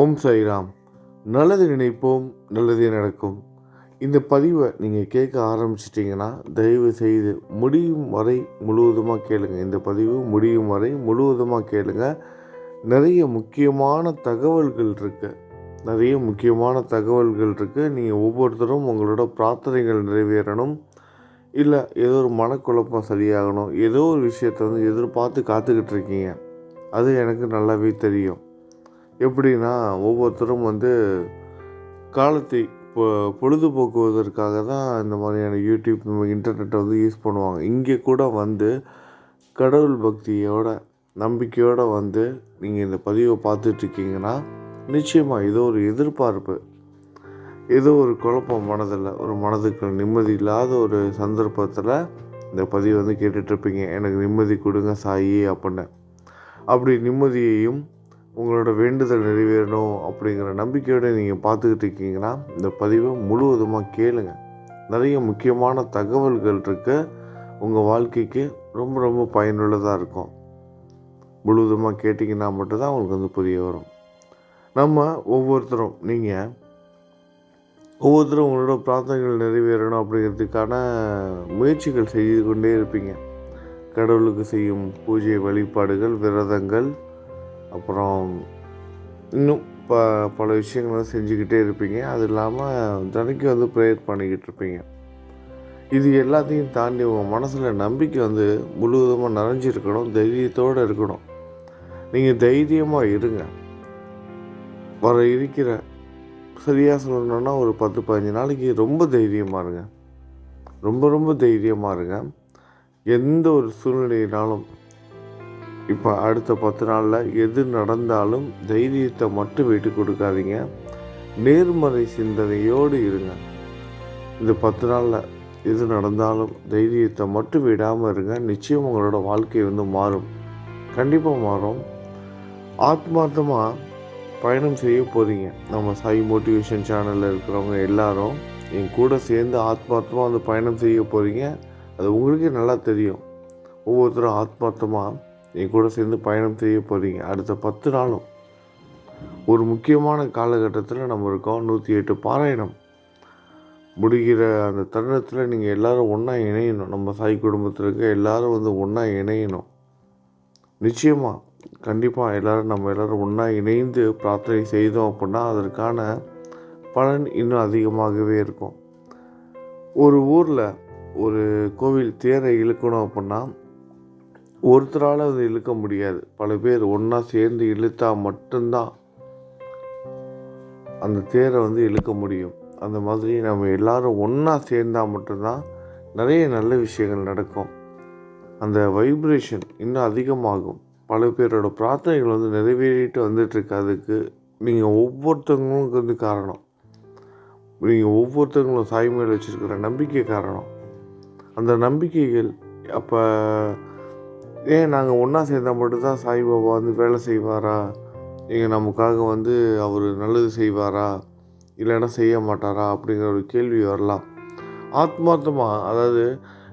ஓம் சாய்ராம். நல்லது நினைப்போம் நல்லதே நடக்கும். இந்த பதிவை நீங்கள் கேட்க ஆரம்பிச்சிட்டிங்கன்னா தயவு செய்து முடியும் வரை முழுவதுமாக கேளுங்க. இந்த பதிவு முடியும் வரை முழுவதுமாக கேளுங்க. நிறைய முக்கியமான தகவல்கள் இருக்கு. நிறைய முக்கியமான தகவல்கள் இருக்குது நீங்கள் ஒவ்வொருத்தரும் உங்களோட பிரார்த்தனைகள் நிறைவேறணும். இல்லை ஏதோ ஒரு மனக்குழப்பம் சரியாகணும். ஏதோ ஒரு விஷயத்தை வந்து எதிர்பார்த்து காத்துக்கிட்டு இருக்கீங்க. அது எனக்கு நல்லாவே தெரியும். எப்படின்னா ஒவ்வொருத்தரும் வந்து காலத்தை பொ பொழுதுபோக்குவதற்காக தான் இந்த மாதிரியான யூடியூப் இன்டர்நெட்டை வந்து யூஸ் பண்ணுவாங்க. இங்கே கூட வந்து கடவுள் பக்தியோட நம்பிக்கையோடு வந்து நீங்கள் இந்த பதிவை பார்த்துட்ருக்கீங்கன்னா நிச்சயமாக ஏதோ ஒரு எதிர்பார்ப்பு ஏதோ ஒரு குழப்பம் மனதில் ஒரு மனதுக்கு நிம்மதி இல்லாத ஒரு சந்தர்ப்பத்தில் இந்த பதிவை வந்து கேட்டுட்ருப்பீங்க. எனக்கு நிம்மதி கொடுங்க சாயி அப்படின்னு. அப்படி நிம்மதியையும் உங்களோட வேண்டுதல் நிறைவேறணும் அப்படிங்கிற நம்பிக்கையோடு நீங்கள் பார்த்துக்கிட்டு இருக்கீங்கன்னா இந்த பதிவை முழுவதுமாக கேளுங்க. நிறைய முக்கியமான தகவல்கள் இருக்க. உங்கள் வாழ்க்கைக்கு ரொம்ப ரொம்ப பயனுள்ளதாக இருக்கும். முழுவதுமாக கேட்டிங்கன்னா மட்டும்தான் உங்களுக்கு வந்து புரிய வரும். நம்ம ஒவ்வொருத்தரும் நீங்கள் ஒவ்வொருத்தரும் உங்களோட பிரார்த்தனைகள் நிறைவேறணும் அப்படிங்கிறதுக்கான முயற்சிகள் செய்து கொண்டே இருப்பீங்க. கடவுளுக்கு செய்யும் பூஜை வழிபாடுகள் விரதங்கள் அப்புறம் இன்னும் ப பல விஷயங்களை செஞ்சுக்கிட்டே இருப்பீங்க. அது இல்லாமல் தினைக்கும் வந்து ப்ரேயர் பண்ணிக்கிட்டு இருப்பீங்க. இது எல்லாத்தையும் தாண்டி உங்கள் மனசில் நம்பிக்கை வந்து முழுவதுமாக நிறைஞ்சிருக்கணும் தைரியத்தோடு இருக்கணும். நீங்கள் தைரியமாக இருங்க. வர இருக்கிற சரியாக சொல்லணுன்னா ஒரு பத்து பதினஞ்சு நாளைக்கு ரொம்ப தைரியமாக இருங்க. ரொம்ப ரொம்ப தைரியமாக இருங்க. எந்த ஒரு சூழ்நிலையினாலும் இப்போ அடுத்த பத்து நாளில் எது நடந்தாலும் தைரியத்தை மட்டும் விட்டு கொடுக்காதீங்க. நேர்மறை சிந்தனையோடு இருங்க. இந்த பத்து நாளில் எது நடந்தாலும் தைரியத்தை மட்டும் விடாமல் இருங்க. நிச்சயம் உங்களோட வாழ்க்கை வந்து மாறும். கண்டிப்பாக மாறும். ஆத்மார்த்தமாக பயணம் செய்ய போகிறீங்க நம்ம சாய் மோட்டிவேஷன் சேனலில் இருக்கிறவங்க எல்லாரும் என் கூட சேர்ந்து ஆத்மார்த்தமாக வந்து பயணம் செய்ய போகிறீங்க அது உங்களுக்கே நல்லா தெரியும். ஒவ்வொருத்தரும் ஆத்மார்த்தமாக என் கூட சேர்ந்து பயணம் செய்ய போகிறீங்க அடுத்த பத்து நாளும். ஒரு முக்கியமான காலகட்டத்தில் நம்ம இருக்கோம். நூற்றி எட்டு பாராயணம். முடிகிற அந்த தருணத்தில் நீங்கள் எல்லோரும் ஒன்றா இணையணும். நம்ம சாய் குடும்பத்தில் இருக்க எல்லோரும் வந்து ஒன்றா இணையணும். நிச்சயமாக கண்டிப்பாக எல்லோரும் நம்ம எல்லோரும் ஒன்றா இணைந்து பிரார்த்தனை செய்தோம் அப்படின்னா அதற்கான பலன் இன்னும் அதிகமாகவே இருக்கும். ஒரு ஊரில் ஒரு கோவில் தேரை இழுக்கணும் அப்படின்னா ஒருத்தரால் அது இழுக்க முடியாது. பல பேர் ஒன்றா சேர்ந்து இழுத்தா மட்டும்தான் அந்த தேரை வந்து இழுக்க முடியும். அந்த மாதிரி நம்ம எல்லாரும் ஒன்றா சேர்ந்தால் மட்டும்தான் நிறைய நல்ல விஷயங்கள் நடக்கும். அந்த வைப்ரேஷன் இன்னும் அதிகமாகும். பல பேரோட பிரார்த்தனைகள் வந்து நிறைவேறிட்டு வந்துட்டுருக்கு. அதுக்கு நீங்கள் ஒவ்வொருத்தவங்களுக்கு வந்து காரணம். நீங்கள் ஒவ்வொருத்தவங்களும் சாய் மேல் வச்சுருக்கிற நம்பிக்கை காரணம். அந்த நம்பிக்கைகள் அப்போ ஏன் நாங்கள் ஒன்றா சேர்ந்தால் மட்டும்தான் சாய்பாபா வந்து வேலை செய்வாரா? எங்கள் நமக்காக வந்து அவர் நல்லது செய்வாரா? இல்லைன்னா செய்ய மாட்டாரா? அப்படிங்கிற ஒரு கேள்வி வரலாம். ஆத்மார்த்தமாக அதாவது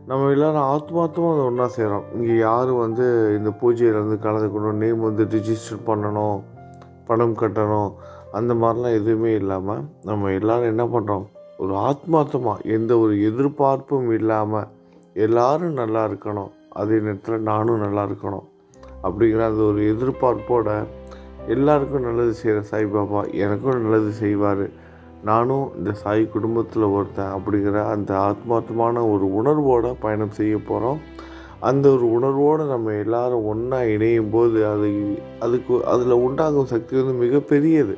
நம்ம எல்லோரும் ஆத்மார்த்தமாக அதை ஒன்றா செய்கிறோம் இங்கே யாரும் வந்து இந்த பூஜையில் வந்து கலந்துக்கணும் நேம் வந்து ரிஜிஸ்டர் பண்ணணும் பணம் கட்டணும் அந்த மாதிரிலாம் எதுவுமே இல்லாமல் நம்ம எல்லோரும் என்ன பண்ணுறோம் ஒரு ஆத்மார்த்தமாக எந்த ஒரு எதிர்பார்ப்பும் இல்லாமல் எல்லோரும் நல்லா இருக்கணும். அதே நேரத்தில் நானும் நல்லா இருக்கணும். அப்படிங்கிற அந்த ஒரு எதிர்பார்ப்போட எல்லாருக்கும் நல்லது செய்கிற சாய்பாபா எனக்கும் நல்லது செய்வார். நானும் இந்த சாய் குடும்பத்தில் ஒருத்தன் அப்படிங்கிற அந்த ஆத்மார்த்தமான ஒரு உணர்வோடு பயணம் செய்ய போகிறோம் அந்த ஒரு உணர்வோடு நம்ம எல்லாரும் ஒன்றா இணையும் போது அது அதுக்கு அதில் உண்டாகும் சக்தி வந்து மிகப்பெரியது.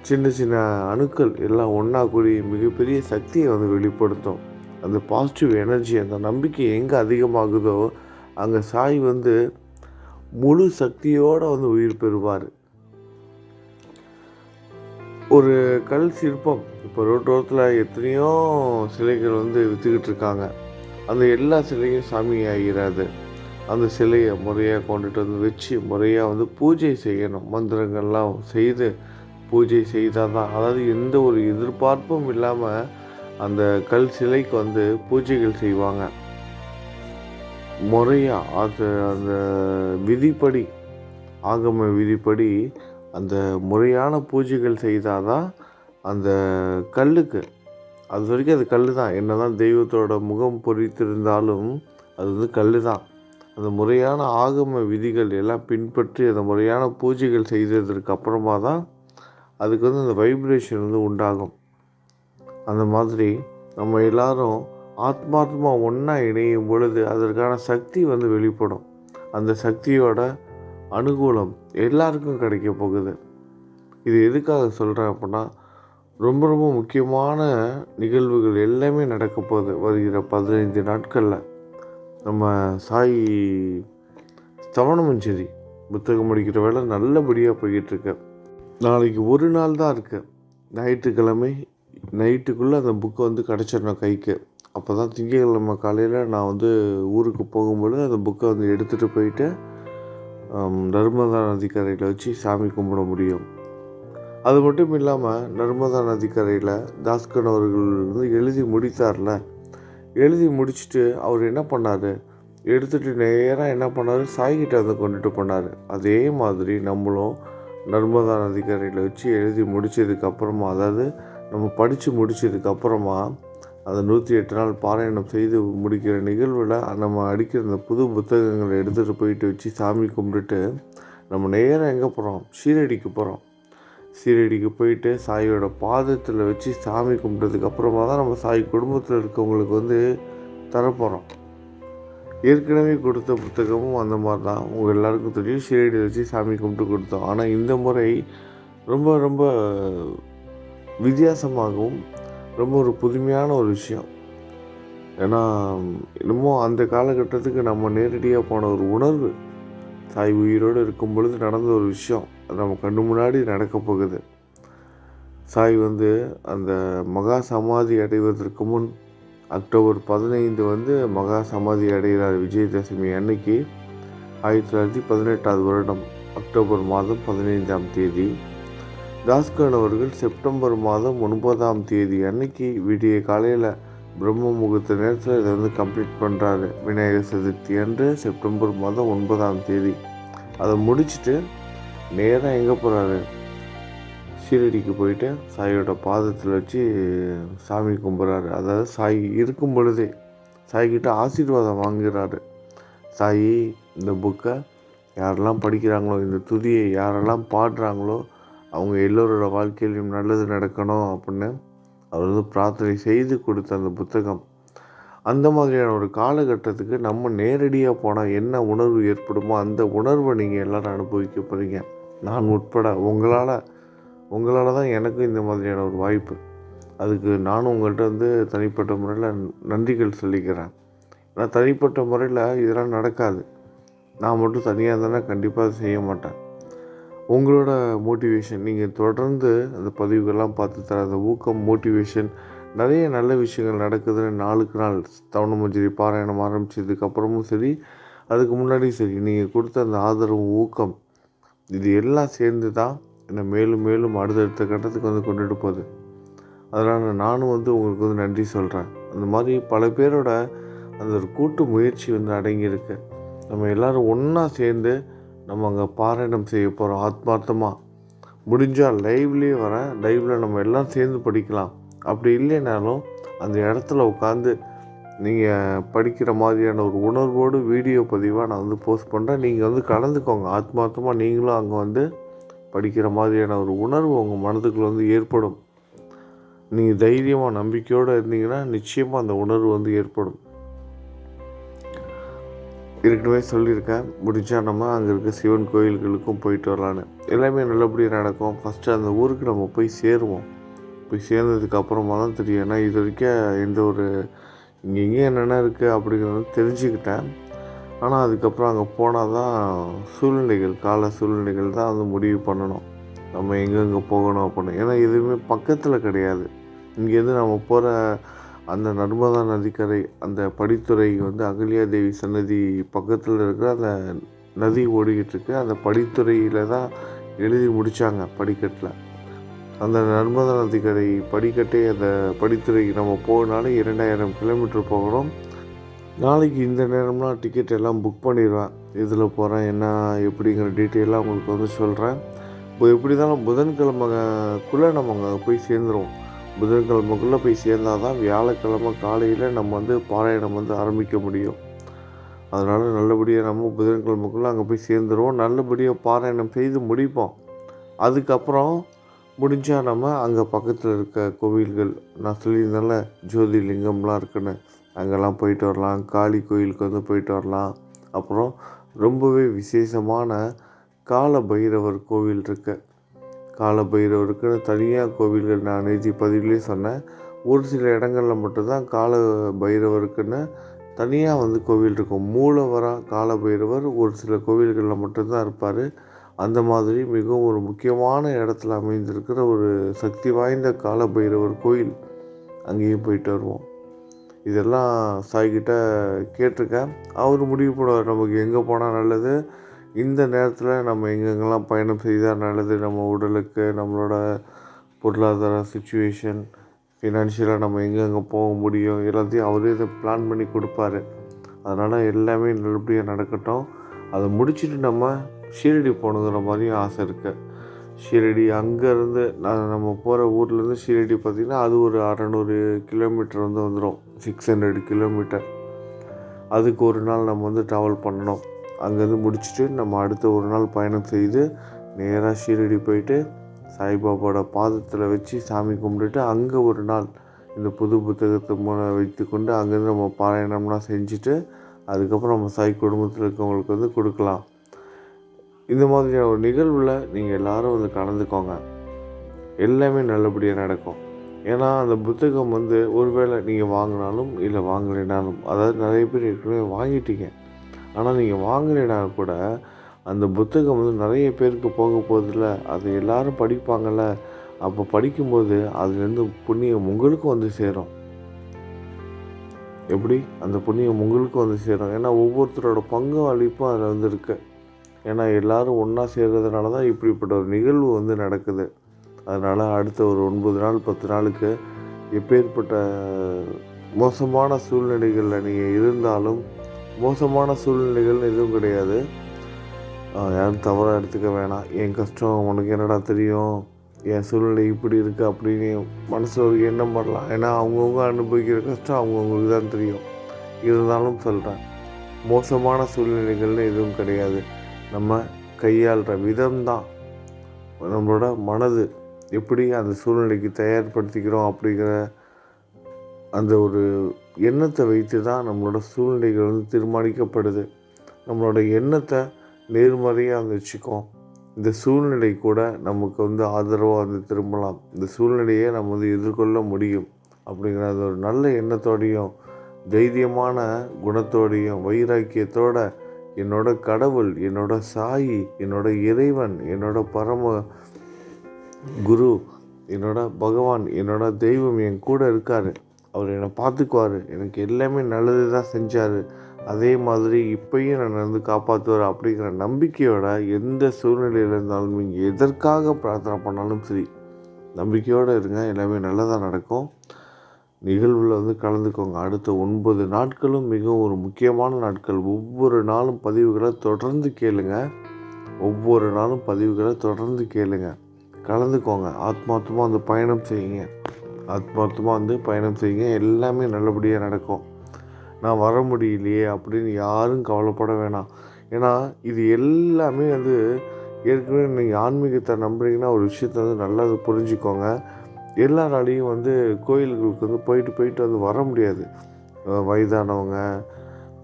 சின்ன சின்ன அணுக்கள் எல்லாம் ஒன்றா கூடி மிகப்பெரிய சக்தியை வந்து வெளிப்படுத்தும். அந்த பாசிட்டிவ் எனர்ஜி அந்த நம்பிக்கை எங்கே அதிகமாகுதோ அங்கே சாய் வந்து முழு சக்தியோடு வந்து உயிர் பெறுவார். ஒரு கல் சிற்பம் இப்போ ரோட்டோரத்தில் எத்தனையோ சிலைகள் வந்து விற்றுக்கிட்டு இருக்காங்க. அந்த எல்லா சிலையும் சாமி ஆகிறாது அந்த சிலையை முறையாக கொண்டுட்டு வந்து வச்சு முறையாக வந்து பூஜை செய்யணும். மந்திரங்கள்லாம் செய்து பூஜை செய்தால் தான் அதாவது எந்த ஒரு எதிர்பார்ப்பும் இல்லாமல் அந்த கல் சிலைக்கு வந்து பூஜைகள் செய்வாங்க. முறையாக அது அந்த விதிப்படி ஆகம விதிப்படி அந்த முறையான பூஜைகள் செய்தால் தான் அந்த கல்லுக்கு அது வரைக்கும் அது கல் தான் என்ன தான் தெய்வத்தோட முகம் பொறித்திருந்தாலும் அது வந்து கல் தான் அந்த முறையான ஆகம விதிகள் எல்லாம் பின்பற்றி அந்த முறையான பூஜைகள் செய்ததற்கு அப்புறமா தான் அதுக்கு வந்து அந்த வைப்ரேஷன் வந்து உண்டாகும். அந்த மாதிரி நம்ம எல்லாரும் ஆத்மாத்மா ஒன்றா இணையும் பொழுது அதற்கான சக்தி வந்து வெளிப்படும். அந்த சக்தியோட அனுகூலம் எல்லாருக்கும் கிடைக்க போகுது. இது எதுக்காக சொல்கிறேன் அப்படின்னா ரொம்ப ரொம்ப முக்கியமான நிகழ்வுகள் எல்லாமே நடக்க போகுது வருகிற பதினைந்து நாட்களில். நம்ம சாய் சவணமஞ்சரி புத்தகம் படிக்கிற வேலை நல்லபடியாக போய்கிட்டுருக்கு நாளைக்கு ஒரு நாள் தான் இருக்குது ஞாயிற்றுக்கிழமை நைட்டுக்குள்ளே அந்த புக்கை வந்து கிடச்சிடணும் கைக்கு. அப்போ தான் திங்கட்கிழமை காலையில் நான் வந்து ஊருக்கு போகும்போது அந்த புக்கை வந்து எடுத்துகிட்டு போயிட்டு நர்மதா நதிக்கரையில் வச்சு சாமி கும்பிட முடியும். அது மட்டும் இல்லாமல் நர்மதா நதிக்கரையில் தாஸ்கன் அவர்கள் வந்து எழுதி முடித்தார்ல. எழுதி முடிச்சுட்டு அவர் என்ன பண்ணார்? எடுத்துகிட்டு நேராக என்ன பண்ணார்? சாய்கிட்ட வந்து கொண்டுட்டு போனார். அதே மாதிரி நம்மளும் நர்மதா நதிக்கரையில் வச்சு எழுதி முடித்ததுக்கப்புறமா அதாவது நம்ம படித்து முடிச்சதுக்கப்புறமா அந்த நூற்றி எட்டு நாள் பாராயணம் செய்து முடிக்கிற நிகழ்வில் நம்ம அடிக்கிற அந்த புது புத்தகங்களை எடுத்துகிட்டு போயிட்டு வச்சு சாமி கும்பிட்டுட்டு நம்ம நேராக எங்கே போகிறோம் ஷீரடிக்கு போகிறோம் ஷீரடிக்கு போயிட்டு சாயோட பாதத்தில் வச்சு சாமி கும்பிட்டதுக்கு அப்புறமா தான் நம்ம சாய் குடும்பத்தில் இருக்கவங்களுக்கு வந்து தரப்போகிறோம் ஏற்கனவே கொடுத்த புத்தகமும் அந்த மாதிரி தான். உங்கள் எல்லாருக்கும் தெரியும். ஷீரடியில் வச்சு சாமி கும்பிட்டு கொடுத்தோம். ஆனால் இந்த முறை ரொம்ப ரொம்ப வித்தியாசமாகவும் ரொம்ப ஒரு புதுமையான ஒரு விஷயம். ஏன்னா இன்னமும் அந்த காலகட்டத்துக்கு நம்ம நேரடியாக போன ஒரு உணர்வு. தாய் உயிரோடு இருக்கும் பொழுது நடந்த ஒரு விஷயம். அது நம்ம கண்ணு முன்னாடி நடக்க போகுது. சாய் வந்து அந்த மகா சமாதி அடைவதற்கு முன் அக்டோபர் பதினைந்து வந்து மகா சமாதி அடைகிறார் விஜயதசமி அன்னைக்கு. ஆயிரத்தி தொள்ளாயிரத்தி பதினெட்டாவது வருடம் அக்டோபர் மாதம் பதினைந்தாம் தேதி. தாஸ்கன் அவர்கள் செப்டம்பர் மாதம் ஒன்பதாம் தேதி அன்னைக்கு விடிய காலையில் பிரம்ம முகூர்த்த நேரத்தில் இதை வந்து கம்ப்ளீட் பண்ணுறாரு விநாயகர் சதுர்த்தி அன்று செப்டம்பர் மாதம் ஒன்பதாம் தேதி. அதை முடிச்சுட்டு நேராக எங்கே போகிறாரு ஷீரடிக்கு போயிட்டு சாயோட பாதத்தில் வச்சு சாமி கும்பிட்றாரு அதாவது சாய் இருக்கும் பொழுதே சாய்கிட்ட ஆசீர்வாதம் வாங்குகிறாரு சாயி இந்த புக்கை யாரெல்லாம் படிக்கிறாங்களோ இந்த துதியை யாரெல்லாம் பாடுறாங்களோ அவங்க எல்லோரோட வாழ்க்கையிலும் நல்லது நடக்கணும் அப்படின்னு அவர் வந்து பிரார்த்தனை செய்து கொடுத்த அந்த புத்தகம். அந்த மாதிரியான ஒரு காலகட்டத்துக்கு நம்ம நேரடியாக போனால் என்ன உணர்வு ஏற்படுமோ அந்த உணர்வை நீங்கள் எல்லோரும் அனுபவிக்க போகிறீங்க நான் உட்பட உங்களால் உங்களால் தான் எனக்கும் இந்த மாதிரியான ஒரு வாய்ப்பு. அதுக்கு நானும் உங்கள்கிட்ட வந்து தனிப்பட்ட முறையில் நன்றிகள் சொல்லிக்கிறேன். ஏன்னா தனிப்பட்ட முறையில் இதெல்லாம் நடக்காது. நான் மட்டும் தனியாக தானே கண்டிப்பாக செய்ய மாட்டேன். உங்களோட மோட்டிவேஷன் நீங்கள் தொடர்ந்து அந்த பதிவுகள்லாம் பார்த்து தர அந்த ஊக்கம் மோட்டிவேஷன் நிறைய நல்ல விஷயங்கள் நடக்குதுன்னு நாளுக்கு நாள் தவணமும் சரி பாராயணம் ஆரம்பித்ததுக்கப்புறமும் சரி அதுக்கு முன்னாடியும் சரி நீங்கள் கொடுத்த அந்த ஆதரவு ஊக்கம் இது எல்லாம் சேர்ந்து தான் என்னை மேலும் மேலும் அடுத்தடுத்த கட்டத்துக்கு வந்து கொண்டுட்டு போகுது. அதனால் நானும் வந்து உங்களுக்கு வந்து நன்றி சொல்கிறேன் அந்த மாதிரி பல பேரோட அந்த ஒரு கூட்டு முயற்சி வந்து அடங்கியிருக்கு. நம்ம எல்லோரும் ஒன்றா சேர்ந்து நம்ம அங்கே பாராயணம் செய்ய போகிறோம் ஆத்மார்த்தமாக முடிஞ்சால் லைவ்லேயே வரேன் லைவில் நம்ம எல்லாம் சேர்ந்து படிக்கலாம். அப்படி இல்லைனாலும் அந்த இடத்துல உட்காந்து நீங்கள் படிக்கிற மாதிரியான ஒரு உணர்வோடு வீடியோ பதிவாக நான் வந்து போஸ்ட் பண்ணுறேன் நீங்கள் வந்து கலந்துக்கோங்க. ஆத்மார்த்தமாக நீங்களும் அங்கே வந்து படிக்கிற மாதிரியான ஒரு உணர்வு உங்கள் மனதுக்குள்ள வந்து ஏற்படும். நீங்கள் தைரியமாக நம்பிக்கையோடு இருந்தீங்கன்னா நிச்சயமாக அந்த உணர்வு வந்து ஏற்படும். ஏற்கனவே சொல்லியிருக்கேன். முடிஞ்சால் நம்ம அங்கே இருக்க சிவன் கோயில்களுக்கும் போயிட்டு வரலான்னு. எல்லாமே நல்லபடியாக நடக்கும். ஃபஸ்ட்டு அந்த ஊருக்கு நம்ம போய் சேருவோம். போய் சேர்ந்ததுக்கப்புறமா தான் தெரியும். ஏன்னா இது வரைக்கும் எந்த ஒரு இங்கே எங்கே என்னென்ன இருக்குது அப்படிங்கிறத தெரிஞ்சுக்கிட்டேன். ஆனால் அதுக்கப்புறம் அங்கே போனால் தான் சூழ்நிலைகள் கால சூழ்நிலைகள் தான் வந்து முடிவு பண்ணணும். நம்ம எங்கெங்கே போகணும் அப்படின்னு. ஏன்னா எதுவுமே பக்கத்தில் கிடையாது. இங்கேருந்து நம்ம போகிற அந்த நர்மதா நதிக்கரை அந்த படித்துறை வந்து அகல்யா தேவி சன்னதி பக்கத்தில் இருக்கிற அந்த நதி ஓடிக்கிட்டுருக்கு அந்த படித்துறையில் தான் எழுதி முடித்தாங்க படிக்கட்டில். அந்த நர்மதா நதிக்கரை படிக்கட்டே அந்த படித்துறைக்கு நம்ம போகனால இரண்டாயிரம் கிலோமீட்டர் போகிறோம். நாளைக்கு இந்த நேரம்னா டிக்கெட் எல்லாம் புக் பண்ணிடுவேன். இதில் போகிறேன் என்ன எப்படிங்கிற டீட்டெயிலாக உங்களுக்கு வந்து சொல்கிறேன் இப்போ எப்படி இருந்தாலும் புதன்கிழமைக்குள்ளே நம்ம அங்கே போய் சேர்ந்துருவோம். புதன்கிழமைக்குள்ளே போய் சேர்ந்தால் தான் வியாழக்கிழமை காலையில் நம்ம வந்து பாராயணம் வந்து ஆரம்பிக்க முடியும். அதனால் நல்லபடியாக நம்ம புதன்கிழமைக்குள்ளே அங்கே போய் சேர்ந்துருவோம். நல்லபடியாக பாராயணம் செய்து முடிப்போம். அதுக்கப்புறம் முடிஞ்சால் நம்ம அங்கே பக்கத்தில் இருக்க கோவில்கள் நான் சொல்லியிருந்தால ஜோதிலிங்கம்லாம் இருக்குன்னு அங்கெல்லாம் போயிட்டு வரலாம். காளி கோயிலுக்கு வந்து போயிட்டு வரலாம். அப்புறம் ரொம்பவே விசேஷமான கால பைரவர் கோவில் இருக்குது கால பைரவருக்குன்னு தனியாக கோவில்கள் நான் நேற்று பதிவிலே சொன்னேன். ஒரு சில இடங்களில் மட்டும்தான் கால பைரவருக்குன்னு தனியாக வந்து கோவில் இருக்கும். மூலவராக கால பைரவர் ஒரு சில கோவில்களில் மட்டும்தான் இருப்பார். அந்த மாதிரி மிகவும் ஒரு முக்கியமான இடத்துல அமைந்திருக்கிற ஒரு சக்தி வாய்ந்த கால பைரவர் கோயில். அங்கேயும் போயிட்டு வருவோம். இதெல்லாம் சாய்கிட்ட கேட்டிருக்கேன். அவர் முடிவு பண்ணுவார் நமக்கு எங்கே போனால் நல்லது? இந்த நேரத்தில் நம்ம எங்கெங்கெல்லாம் பயணம் செய்தால் நல்லது? நம்ம உடலுக்கு நம்மளோட பொருளாதார சுச்சுவேஷன் ஃபினான்ஷியலாக நம்ம எங்கெங்கே போக முடியும்? எல்லாத்தையும் அவரே இதை பிளான் பண்ணி கொடுப்பாரு. அதனால் எல்லாமே நல்லபடியாக நடக்கட்டும். அதை முடிச்சுட்டு நம்ம ஷீரடி போகணுங்கிற மாதிரியும் ஆசை இருக்குது ஷீரடி அங்கேருந்து நான் நம்ம போகிற ஊர்லேருந்து ஷீரடி பார்த்திங்கன்னா அது ஒரு அறநூறு கிலோமீட்டர் வந்து வந்துடும் சிக்ஸ் ஹண்ட்ரட் கிலோமீட்டர் அதுக்கு ஒரு நாள் நம்ம வந்து ட்ராவல் பண்ணணும். அங்கேருந்து முடிச்சுட்டு நம்ம அடுத்த ஒரு நாள் பயணம் செய்து நேராக ஷீரடி போயிட்டு சாய்பாபாவோட பாதத்தில் வச்சு சாமி கும்பிட்டுட்டு அங்கே ஒரு நாள் இந்த புது புத்தகத்தை மூல வைத்துக்கொண்டு அங்கேருந்து நம்ம பாராயணம்லாம் செஞ்சுட்டு அதுக்கப்புறம் நம்ம சாய் குடும்பத்தில் இருக்கவங்களுக்கு வந்து கொடுக்கலாம். இந்த மாதிரியான ஒரு நிகழ்வில் நீங்கள் எல்லாரும் வந்து கலந்துக்கோங்க. எல்லாமே நல்லபடியாக நடக்கும். ஏன்னா அந்த புத்தகம் வந்து ஒருவேளை நீங்கள் வாங்கினாலும் இல்லை வாங்கலைனாலும் அதாவது நிறைய பேர் ஏற்கனவே வாங்கிட்டீங்க. ஆனால் நீங்கள் வாங்கலைனா கூட அந்த புத்தகம் வந்து நிறைய பேருக்கு போக போதில்ல அதை எல்லாரும் படிப்பாங்கள்ல அப்போ படிக்கும்போது அதுலேருந்து புண்ணியம் உங்களுக்கும் வந்து சேரும். எப்படி? அந்த புண்ணியம் உங்களுக்கும் வந்து சேரும். ஏன்னா ஒவ்வொருத்தரோட பங்கும் அளிப்பும் அதில் வந்து இருக்கு. ஏன்னா எல்லாரும் ஒன்றா சேர்கிறதுனால தான் இப்படிப்பட்ட ஒரு நிகழ்வு வந்து நடக்குது. அதனால் அடுத்த ஒரு ஒன்பது நாள் பத்து நாளுக்கு எப்பேற்பட்ட மோசமான சூழ்நிலைகளில் நீங்கள் இருந்தாலும் மோசமான சூழ்நிலைகள் எதுவும் கிடையாது. யாரும் தவறாக எடுத்துக்க வேணாம். என் கஷ்டம் உனக்கு என்னடா தெரியும்? என் சூழ்நிலை இப்படி இருக்குது அப்படின்னு மனசில் ஒரு எண்ணம் பண்ணலாம் ஏன்னா அவங்கவுங்க அனுபவிக்கிற கஷ்டம் அவங்கவுங்களுக்கு தான் தெரியும். இருந்தாலும் சொல்கிறேன் மோசமான சூழ்நிலைகள்னு எதுவும் கிடையாது. நம்ம கையாளுற விதம்தான் நம்மளோட மனது எப்படி அந்த சூழ்நிலைக்கு தயார்படுத்திக்கிறோம் அப்படிங்கிற அந்த ஒரு எண்ணத்தை வைத்து தான் நம்மளோட சூழ்நிலைகள் வந்து தீர்மானிக்கப்படுது. நம்மளோட எண்ணத்தை நேர்மறையாக வந்து வச்சுக்கோ இந்த சூழ்நிலை கூட நமக்கு வந்து ஆதரவாக வந்து திரும்பலாம். இந்த சூழ்நிலையை நம்ம வந்து எதிர்கொள்ள முடியும் அப்படிங்கிற அந்த ஒரு நல்ல எண்ணத்தோடையும் தைரியமான குணத்தோடையும் வைராக்கியத்தோட என்னோட கடவுள் என்னோட சாயி என்னோட இறைவன் என்னோட பரம குரு என்னோட பகவான் என்னோட தெய்வம் என் கூட இருக்கார். அவர் என்னை பார்த்துக்குவார். எனக்கு எல்லாமே நல்லது தான் செஞ்சார். அதே மாதிரி இப்போயும் நான் வந்து காப்பாற்றுவார் அப்படிங்கிற நம்பிக்கையோட எந்த சூழ்நிலையில் இருந்தாலும் நீங்கள் எதற்காக பிரார்த்தனை பண்ணாலும் சரி நம்பிக்கையோடு இருங்க. எல்லாமே நல்லதாக நடக்கும். நிகழ்வில் வந்து கலந்துக்கோங்க. அடுத்த ஒன்பது நாட்களும் மிகவும் ஒரு முக்கியமான நாட்கள். ஒவ்வொரு நாளும் பதிவுகளை தொடர்ந்து கேளுங்க. ஒவ்வொரு நாளும் பதிவுகளை தொடர்ந்து கேளுங்க. கலந்துக்கோங்க. ஆத்மார்த்தமாக அந்த பயணம் செய்யுங்க. ஆத்மார்த்தமாக வந்து பயணம் செய்யுங்க. எல்லாமே நல்லபடியாக நடக்கும். நான் வர முடியலையே அப்படின்னு யாரும் கவலைப்பட வேணாம். ஏன்னா இது எல்லாமே வந்து ஏற்கனவே நீங்கள் ஆன்மீகத்தை நம்புறீங்கன்னா ஒரு விஷயத்த வந்து நல்லா புரிஞ்சுக்கோங்க. எல்லாராலையும் வந்து கோயில்களுக்கு வந்து போயிட்டு போயிட்டு வந்து வர முடியாது. வயதானவங்க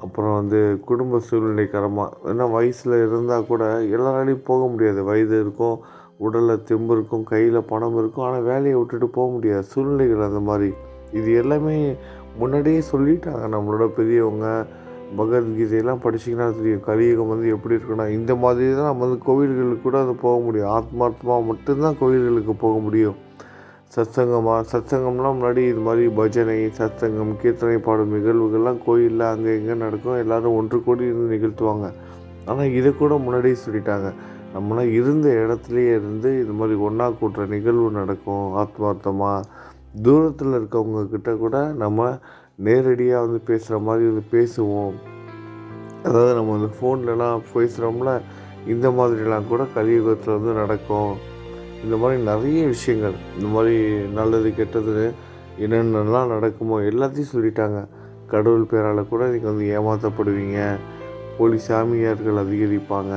அப்புறம் வந்து குடும்ப சூழ்நிலைக்கரமாக ஏன்னா வயசில் இருந்தால் கூட எல்லாராலையும் போக முடியாது. வயது இருக்கும் உடலில் தெம்பு இருக்கும் கையில் பணம் இருக்கும் ஆனால் வேலையை விட்டுட்டு போக முடியாது. சூழ்நிலைகள் அந்த மாதிரி. இது எல்லாமே முன்னாடியே சொல்லிட்டாங்க நம்மளோட பெரியவங்க. பகவத்கீதையெல்லாம் படிச்சிங்கன்னா தெரியும். கலியுகம் வந்து எப்படி இருக்குன்னா இந்த மாதிரி தான் நம்ம வந்து கோவில்களுக்கு கூட அது போக முடியும். ஆத்மார்த்தமாக மட்டும்தான் கோவில்களுக்கு போக முடியும். சத்சங்கமாக சத்சங்கம்லாம் முன்னாடி இது மாதிரி பஜனை சத்சங்கம் கீர்த்தனை பாடும் நிகழ்வுகள்லாம் கோயிலில் அங்கே இங்கே நடக்கும். எல்லாரும் ஒன்று கூடி இருந்து நிகழ்த்துவாங்க. ஆனால் இதை கூட முன்னாடியே சொல்லிட்டாங்க. நம்மளாம் இருந்த இடத்துலையே இருந்து இது மாதிரி ஒன்றா கூட்டுற நிகழ்வு நடக்கும் ஆத்மார்த்தமாக தூரத்தில் இருக்கவங்க கிட்ட கூட நம்ம நேரடியாக வந்து பேசுகிற மாதிரி வந்து பேசுவோம். அதாவது நம்ம வந்து ஃபோன்லலாம் பேசுகிறோம்ல இந்த மாதிரிலாம் கூட கலியுகத்தில் வந்து நடக்கும். இந்த மாதிரி நிறைய விஷயங்கள் இந்த மாதிரி நல்லது கெட்டது என்னென்னலாம் நடக்குமோ எல்லாத்தையும் சொல்லிட்டாங்க. கடவுள் பேரால் கூட நீங்கள் வந்து ஏமாற்றப்படுவீங்க போலி சாமியார்கள் அதிகரிப்பாங்க.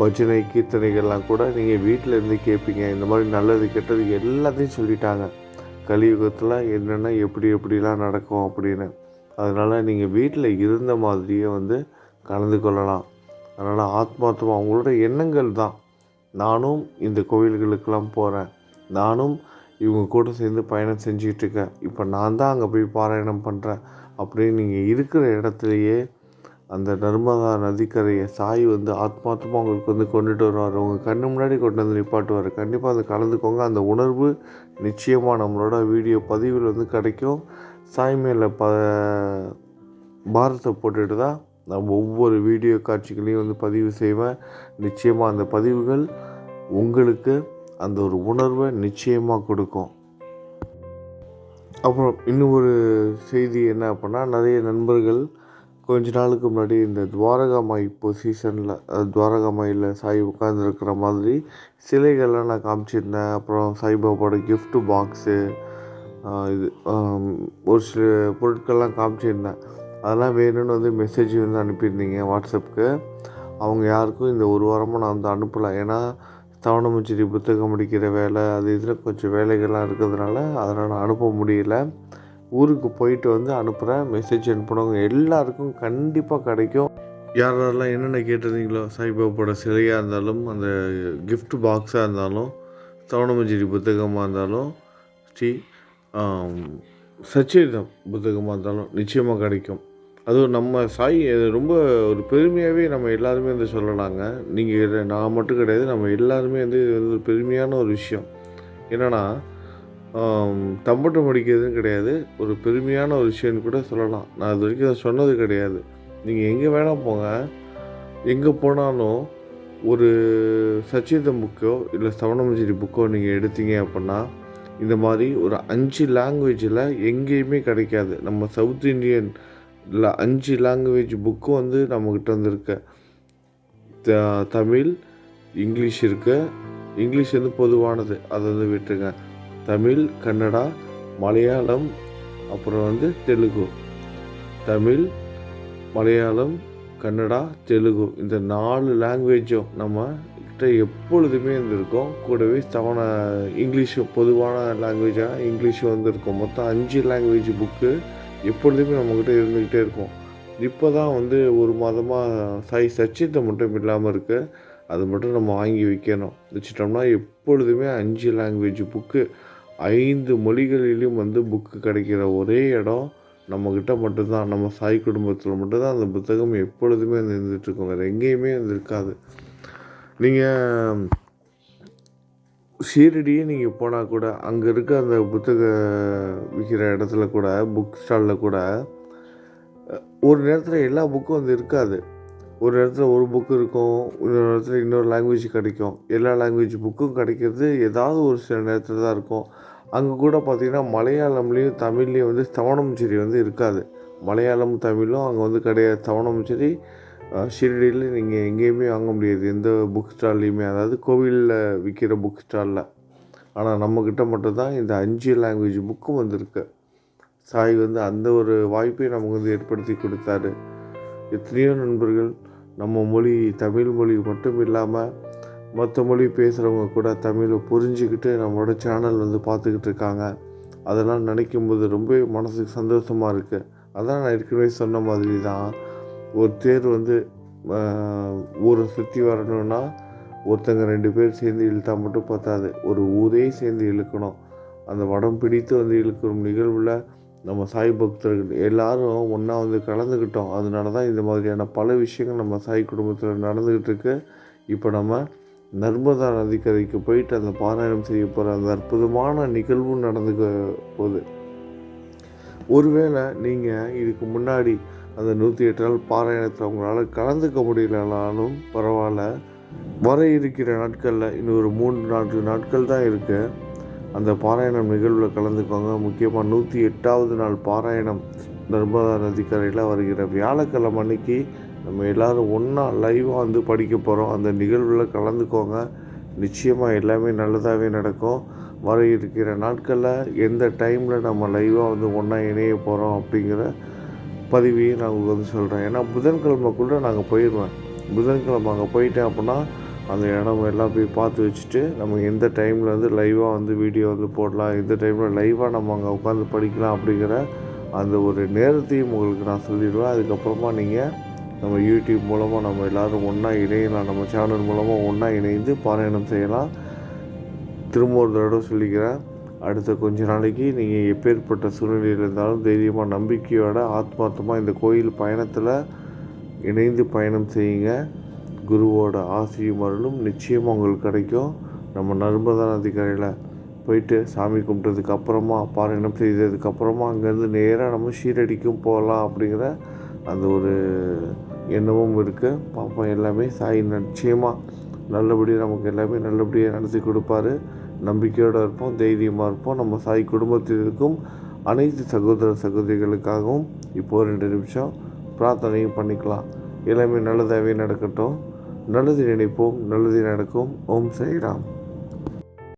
பஜனை கீர்த்தனைகள்லாம் கூட நீங்கள் வீட்டில் இருந்து கேட்பீங்க இந்த மாதிரி நல்லது கெட்டது எல்லாத்தையும் சொல்லிட்டாங்க. கலியுகத்தில் என்னென்ன எப்படி எப்படிலாம் நடக்கும் அப்படின்னு. அதனால் நீங்கள் வீட்டில் இருந்த மாதிரியே வந்து கலந்து கொள்ளலாம். அதனால் ஆத்மார்த்தமாக அவங்களோட எண்ணங்கள் தான். நானும் இந்த கோவில்களுக்கெல்லாம் போகிறேன் நானும் இவங்க கூட சேர்ந்து பயணம் செஞ்சுக்கிட்டு இருக்கேன். இப்போ நான் தான் அங்கே போய் பாராயணம் பண்ணுறேன் அப்படின்னு நீங்கள் இருக்கிற இடத்துலையே அந்த நர்மதா நதிக்கரையை சாய் வந்து ஆத்மார்த்தமாக உங்களுக்கு வந்து கொண்டுட்டு வருவார். உங்கள் கண்ணு முன்னாடி கொண்டு வந்து நிப்பாட்டுவார். கண்டிப்பாக அதை கலந்துக்கோங்க. அந்த உணர்வு நிச்சயமாக நம்மளோட வீடியோ பதிவில் வந்து கிடைக்கும். சாய் மேலே ப பாரத்தை போட்டுட்டு தான் நம்ம ஒவ்வொரு வீடியோ காட்சிகளையும் வந்து பதிவு செய்வேன். நிச்சயமாக அந்த பதிவுகள் உங்களுக்கு அந்த ஒரு உணர்வை நிச்சயமாக கொடுக்கும். அப்புறம் இன்னும் ஒரு செய்தி என்ன அப்படின்னா நிறைய நண்பர்கள் கொஞ்ச நாளுக்கு முன்னாடி இந்த துவாரகாமாய் பொசிஷனில் சீசனில் துவாரகாமாயில் சாய் உட்காந்துருக்கிற மாதிரி சிலைகள்லாம் நான் காமிச்சிருந்தேன். அப்புறம் சாய்பாபாவோட கிஃப்ட்டு பாக்ஸு இது ஒரு சில பொருட்கள்லாம் காமிச்சிருந்தேன். அதெல்லாம் வேணும்னு வந்து மெசேஜ் வந்து அனுப்பியிருந்தீங்க வாட்ஸ்அப்புக்கு. அவங்க யாருக்கும் இந்த ஒரு வாரமாக நான் வந்து அனுப்பலை. ஏன்னா தவணமுச்சிரி புத்தகம் முடிக்கிற வேலை அது இதில் கொஞ்சம் வேலைகள்லாம் இருக்கிறதுனால அதனால் நான் அனுப்ப முடியல. ஊருக்கு போயிட்டு வந்து அனுப்புகிறேன் மெசேஜ் அனுப்பினவங்க எல்லாருக்கும் கண்டிப்பாக கிடைக்கும். யார் யாரெல்லாம் என்னென்ன கேட்டிருந்தீங்களோ சாய்பாபோட சிலையாக இருந்தாலும் அந்த கிஃப்ட் பாக்ஸாக இருந்தாலும் தவணமஞ்சிரி புத்தகமாக இருந்தாலும் ஸ்ரீ ஆம், சச்சரிதம் புத்தகமாக இருந்தாலும் நிச்சயமாக கிடைக்கும். அதுவும் நம்ம சாய் அது ரொம்ப ஒரு பெருமையாகவே நம்ம எல்லாருமே வந்து சொல்லலாங்க. நீங்கள் நான் மட்டும் கிடையாது நம்ம எல்லாருமே வந்து இது வந்து ஒரு பெருமையான ஒரு விஷயம். என்னென்னா தம்பட்டம் அடிக்கிறதுன்னு கிடையாது. ஒரு பெருமையான ஒரு விஷயம்னு கூட சொல்லலாம். நான் இது வரைக்கும் அதை சொன்னது கிடையாது. நீங்கள் எங்கே வேணால் போங்க. எங்கே போனாலும் ஒரு சச்சித புக்கோ இல்லை சவணமஞ்சரி புக்கோ நீங்கள் எடுத்தீங்க அப்படின்னா இந்த மாதிரி ஒரு அஞ்சு லாங்குவேஜில் எங்கேயுமே கிடைக்காது. நம்ம சவுத் இந்தியன் இல்லை அஞ்சு லாங்குவேஜ் புக்கும் வந்து நம்மக்கிட்ட வந்துருக்கு. த- தமிழ் இங்கிலீஷ் இருக்குது இங்கிலீஷ் வந்து பொதுவானது. அதை வந்து விட்டுருங்க. தமிழ் கன்னடா மலையாளம் அப்புறம் வந்து தெலுங்கு. தமிழ் மலையாளம் கன்னடா தெலுங்கு இந்த நாலு லாங்குவேஜும் நம்ம கிட்ட எப்பொழுதுமே இருந்திருக்கோம். கூடவே தவண இங்கிலீஷும் பொதுவான லாங்குவேஜாக இங்கிலீஷும் வந்திருக்கும். மொத்தம் அஞ்சு லாங்குவேஜ் புக்கு எப்பொழுதுமே நம்மக்கிட்ட இருந்துக்கிட்டே இருக்கும். இப்போ தான் வந்து ஒரு மாதமாக சாய் சச்சித்தை மட்டும் இல்லாமல் இருக்குது அது மட்டும் நம்ம வாங்கி வைக்கணும். வச்சிட்டோம்னா எப்பொழுதுமே அஞ்சு லாங்குவேஜ் புக்கு ஐந்து மொழிகளிலும் வந்து புக்கு கிடைக்கிற ஒரே இடம் நம்மக்கிட்ட மட்டும்தான் நம்ம சாய் குடும்பத்தில் மட்டும்தான் அந்த புத்தகம் எப்பொழுதுமே வந்து இருந்துகிட்ருக்கும். வேறு எங்கேயுமே வந்து இருக்காது நீங்கள் ஷீரடியே நீங்கள் போனால் கூட அங்கே இருக்க அந்த புத்தக விற்கிற இடத்துல கூட புக் ஸ்டாலில் கூட ஒரு நேரத்தில் எல்லா புக்கும் வந்து இருக்காது. ஒரு இடத்துல ஒரு புக்கு இருக்கும் இன்னொரு இடத்துல இன்னொரு லாங்குவேஜ் கிடைக்கும். எல்லா லாங்குவேஜ் புக்கும் கிடைக்கிறது ஏதாவது ஒரு சில நேரத்தில் தான் இருக்கும். அங்கே கூட பார்த்தீங்கன்னா மலையாளம்லேயும் தமிழ்லேயும் வந்து தவணமுச்சிரி வந்து இருக்காது. மலையாளம் தமிழும் அங்கே வந்து கிடையாது. தவணமுச்சிரி ஷிரடியில் நீங்கள் எங்கேயுமே வாங்க முடியாது. எந்த புக் ஸ்டால்லையுமே அதாவது கோவிலில் விற்கிற புக் ஸ்டாலில் ஆனால் நம்மக்கிட்ட மட்டும்தான் இந்த அஞ்சு லாங்குவேஜ் புக்கும் வந்திருக்கு. சாய் வந்து அந்த ஒரு வாய்ப்பையும் நமக்கு வந்து ஏற்படுத்தி கொடுத்தாரு. எத்தனையோ நண்பர்கள் நம்ம மொழி தமிழ் மொழி மட்டும் இல்லாமல் மற்ற மொழி பேசுகிறவங்க கூட தமிழை புரிஞ்சுக்கிட்டு நம்மளோட சேனல் வந்து பார்த்துக்கிட்டு இருக்காங்க. அதெல்லாம் நினைக்கும் போது ரொம்ப மனசுக்கு சந்தோஷமாக இருக்குது அதான் நான் ஏற்கனவே சொன்ன மாதிரி தான் ஒரு தேர் வந்து ஊரை சுற்றி வரணும்னா ஒருத்தங்க ரெண்டு பேர் சேர்ந்து இழுத்தா மட்டும் பத்தாது. ஒரு ஊரே சேர்ந்து இழுக்கணும். அந்த வடம் பிடித்து வந்து இழுக்கும் நிகழ்வில் நம்ம சாய் பக்தர்கள் எல்லாரும் ஒன்றா வந்து கலந்துக்கிட்டோம். அதனால தான் இந்த மாதிரியான பல விஷயங்கள் நம்ம சாய் குடும்பத்தில் நடந்துக்கிட்டு இருக்கு. இப்போ நம்ம நர்மதா நதிக்கரைக்கு போயிட்டு அந்த பாராயணம் செய்ய போகிற அந்த அற்புதமான நிகழ்வும் நடந்துக்க போகுது. ஒருவேளை நீங்கள் இதுக்கு முன்னாடி அந்த நூற்றி எட்டு நாள் பாராயணத்தில் உங்களால் கலந்துக்க முடியலனாலும் பரவாயில்ல. வர இருக்கிற நாட்களில் இன்னும் ஒரு மூன்று நான்கு நாட்கள் தான் இருக்குது அந்த பாராயணம் நிகழ்வில் கலந்துக்கோங்க. முக்கியமாக நூற்றி எட்டாவது நாள் பாராயணம் நர்மதா நதிக்கரையில் வருகிற வியாழக்கிழமை அன்னைக்கு நம்ம எல்லோரும் ஒன்றா லைவாக வந்து படிக்க போகிறோம் அந்த நிகழ்வில் கலந்துக்கோங்க. நிச்சயமாக எல்லாமே நல்லதாகவே நடக்கும். வர இருக்கிற நாட்களில் எந்த டைமில் நம்ம லைவாக வந்து ஒன்றா இணைய போகிறோம் அப்படிங்கிற பதிவையும் நான் உங்களுக்கு வந்து சொல்கிறேன் ஏன்னா புதன்கிழமைக்குள்ளே நாங்கள் போயிடுவேன் புதன்கிழமை அங்கே போயிட்டேன் அப்படின்னா அந்த இடம் எல்லாம் போய் பார்த்து வச்சுட்டு நம்ம எந்த டைமில் வந்து லைவாக வந்து வீடியோ வந்து போடலாம் எந்த டைமில் லைவாக நம்ம அங்கே உட்காந்து படிக்கலாம் அப்படிங்கிற அந்த ஒரு நேரத்தையும் உங்களுக்கு நான் சொல்லிடுவேன். அதுக்கப்புறமா நீங்கள் நம்ம யூடியூப் மூலமாக நம்ம எல்லோரும் ஒன்றா இணையலாம். நம்ம சேனல் மூலமாக ஒன்றா இணைந்து பாராயணம் செய்யலாம். திரும்ப ஒரு தடவை சொல்லிக்கிறேன். அடுத்த கொஞ்ச நாளைக்கு நீங்கள் எப்பேற்பட்ட சூழ்நிலையில் இருந்தாலும் தைரியமாக நம்பிக்கையோட ஆத்மார்த்தமாக இந்த கோயில் பயணத்தில் இணைந்து பயணம் செய்யுங்க. குருவோட ஆசையும் அருளும் நிச்சயமாக உங்களுக்கு கிடைக்கும். நம்ம நர்மதா நதிக்கரையில் போயிட்டு சாமி கும்பிட்டதுக்கு அப்புறமா பாராயணம் செய்ததுக்கப்புறமா அங்கேருந்து நேராக நம்ம ஷீரடிக்கும் போகலாம் அப்படிங்கிற அந்த ஒரு எண்ணமும் இருக்குது பார்ப்போம் எல்லாமே சாய் நிச்சயமாக நல்லபடியாக நமக்கு எல்லாமே நல்லபடியாக நடத்தி கொடுப்பாரு. நம்பிக்கையோடு இருப்போம் தைரியமாக இருப்போம். நம்ம சாய் குடும்பத்திற்கும் அனைத்து சகோதர சகோதரிகளுக்காகவும் இப்போ ரெண்டு நிமிஷம் பிரார்த்தனையும் பண்ணிக்கலாம். எல்லாமே நல்லதாகவே நடக்கட்டும். நல்லது நினைப்போம் நல்லது நடக்கும். ஓம் சாய்ராம்.